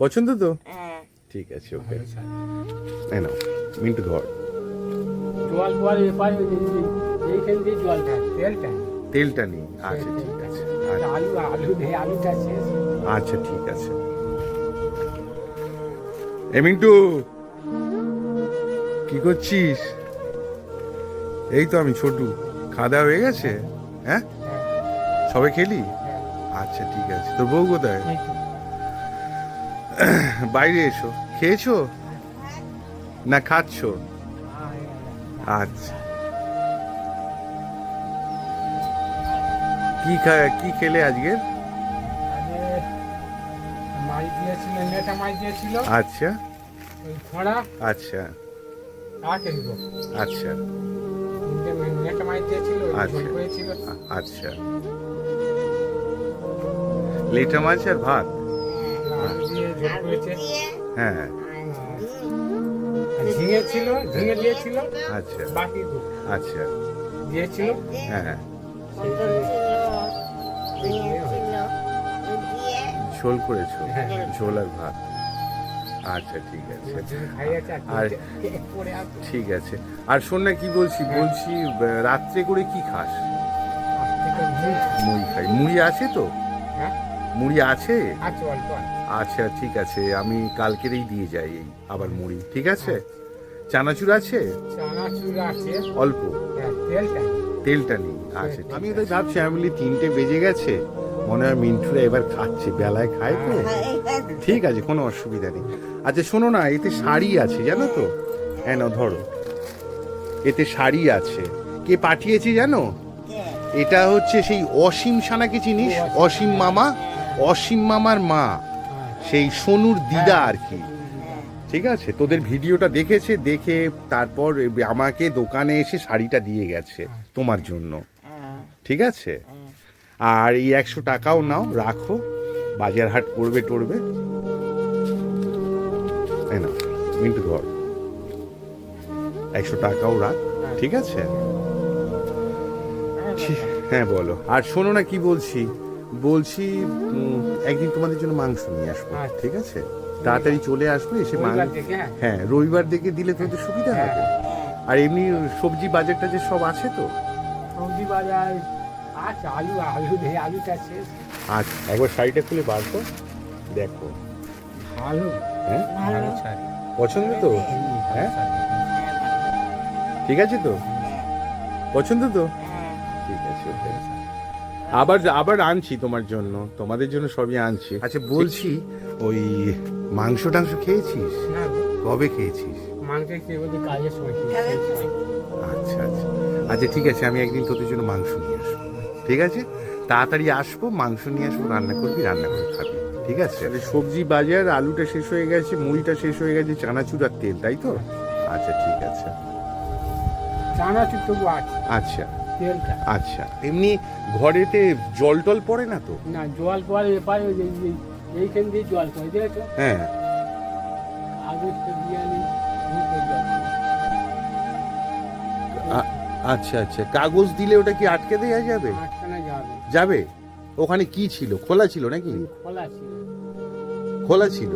পছন্দ তো? হ্যাঁ। ঠিক আছে ওকে। এই নাও মিন্টু ধর। জল বল এপারে এইখান দিয়ে জল তেলটা তেলটা নেই আচ্ছা ঠিক আছে। আচ্ছা, আলু আলু নেই আলুটা শেষ। আচ্ছা ঠিক আছে। এ মিন্টু কি করছিস? এই তো আমি ছোটু খাওয়া দাওয়া হয়ে গেছে? হ্যাঁ? সবাই খেলি? আচ্ছা ঠিক আছে। তোর বউ কোথায়? বাইরে এসো। খেয়েছো? না খাচ্ছো? আচ্ছা। কি কি খেলে আজকে? আচ্ছা। আচ্ছা। আচ্ছা। আচ্ছা। আচ্ছা। লেটা মাছ আর ভাত? হ্যাঁ আর ঝিঙে ছিল ঝিঙে দিয়েছিল। আচ্ছা। বাকি আচ্ছা। দিয়েছিল। হ্যাঁ দিয়ে। ঝোল করেছ? হ্যাঁ। ঝোল আর ভাত। আচ্ছা ঠিক আছে। আর- ঠিক আছে। আর শোন না কি বলছি? বলছি রাত্রে করে কি খাস? মুড়ি। খাই। মুড়ি আছে তো? হ্যাঁ মুড়ি আছে? আছে অল্প আচ্ছা ঠিক আছে আমি কালকেরেই দিয়ে যাই এই আবার মুড়ি ঠিক আছে? চানাচুর আছে? চানাচুর আছে। অল্প? হ্যাঁ, তেলটা নেই। আচ্ছা আমি তো ভাবছি আমি তিনটে বেজে গেছে মনে হয় মিন্টুরা এবার খাচ্ছে বেলায় খায় তো। ঠিক আছে কোনো অসুবিধা নেই। আচ্ছা শোনো না এতে শাড়ি আছে জানো তো? হ্যাঁ ধরো। এতে শাড়ি আছে। কে পাঠিয়েছে জানো? এটা হচ্ছে সেই অসীম সানাকে চিনিস? অসীম মামা? অসীম মামার মা, সেই সোনুর দিদা আর কি। ঠিক আছে? তোদের ভিডিওটা দেখেছে, দেখে তারপর আমাকে দোকানে এসে শাড়িটা দিয়ে গেছে তোমার জন্য। ঠিক আছে? আর এই একশো টাকাও নাও, রাখো। বাজার হাট করবে টরবে। নাও, মিন্টু ধর। একশো টাকাও রাখ, ঠিক আছে? হ্যাঁ বলো। আর শোনো না কি বলছি? বলছি একদিন তোমাদের জন্য মাংস নিয়ে আসব আচ্ছা। ঠিক আছে? তাড়াতাড়ি চলে আসবে এসে হ্যাঁ। হ্যাঁ রবিবার দেখে দিলে তোদের সুবিধা হ্যাঁ, হবে। আর এমনি সবজি বাজারটা যে সব আছে তো? সবজি বাজার আছে আলু আলু নেই আলুটা শেষ আচ্ছা একবার শাড়িটা খুলে বার দেখো। ভালো। হ্যাঁ? ভালো শাড়ি। পছন্দ তো? হ্যাঁ ঠিক আছে তো? পছন্দ তো? ঠিক আছে আবার আবার আনছি তোমার জন্য। তোমাদের জন্য সবই আনছি। আচ্ছা বলছি ওই মাংস টাংস খেয়েছিস? না কবে খেয়েছিস? মাংস কাজের সময় আচ্ছা আচ্ছা। আচ্ছা ঠিক আছে আমি একদিন তোদের জন্য মাংস নিয়ে আসব। ঠিক আছে? তাড়াতাড়ি আসব মাংস নিয়ে আসব রান্না করবি রান্না করে খাবি। ঠিক আছে? সবজি বাজার আলুটা শেষ হয়ে গেছে মুড়িটা শেষ হয়ে গেছে চানাচুর আর তেল তাই তো? আচ্ছা ঠিক আছে। চানাচুর তবু আছে। আচ্ছা। তেলটা। আচ্ছা এমনি ঘরেতে জল টল পড়ে না তো? না জল পরে এপারে এইখান দিয়ে জল পড়ে হ্যাঁ। পড়ে। আচ্ছা আচ্ছা কাগজ দিলে ওটা কি আটকে দেওয়া যাবে? যাবে। ওখানে কি ছিল? খোলা ছিল নাকি? খোলা ছিল। খোলা ছিল।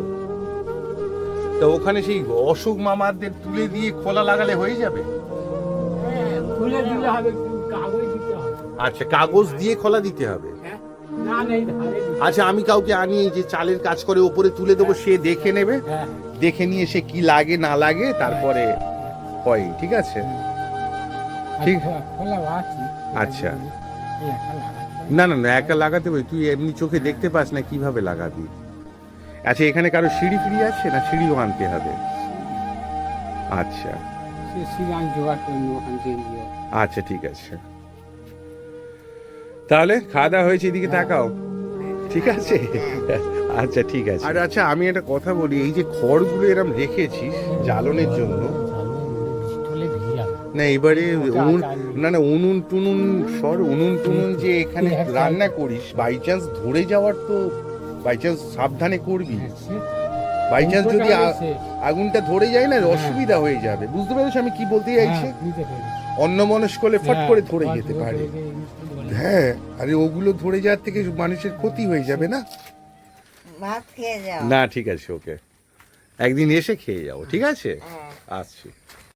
তা ওখানে সেই অশোক মামাদের তুলে দিয়ে খোলা লাগালে হয়ে যাবে? হ্যাঁ খুলে দিলে হবে। আচ্ছা কাগজ দিয়ে খোলা দিতে হবে। হ্যাঁ আচ্ছা আমি কাউকে আনি এই যে চালের কাজ করে ওপরে তুলে দেবো সে দেখে নেবে। হ্যাঁ দেখে নিয়ে সে কি লাগে না লাগে তারপরে হয় ঠিক আছে? ঠিক। আচ্ছা। হবে। না না না একা লাগাতে হবে। তুই এমনি চোখে দেখতে পাস না কীভাবে লাগাবি। আচ্ছা এখানে কারও সিঁড়ি ফিড়ি আছে না সিঁড়িও আনতে হবে? আচ্ছা। আচ্ছা ঠিক আছে। তাহলে খাওয়া দাওয়া হয়েছে এদিকে তাকাও। ঠিক আছে? আচ্ছা ঠিক আছে। আর আচ্ছা আমি একটা কথা বলি এই যে খড়গুলো এরম রেখেছিস জ্বালনের জন্য না এবারে উনুন না না উনুন টুনুন সর উনুন টুনুন যে এখানে। রান্না করিস বাই চান্স ধরে যাওয়ার তো বাই চান্স সাবধানে করবি। হ্যাঁ, বাই চান্স যদি আগুনটা ধরে যায় না অসুবিধা হয়ে যাবে। বুঝতে পেরেছ আমি কি বলতে চাইছি? হ্যাঁ, বুঝতে অন্য মনস্ক করলে ফট হ্যাঁ, করে ধরে যেতে পারে। হ্যাঁ আরে ওগুলো ধরে যাওয়ার থেকে মানুষের ক্ষতি হয়ে যাবে না? না ঠিক আছে ওকে। একদিন এসে খেয়ে যাব ঠিক আছে? আচ্ছা আসছি।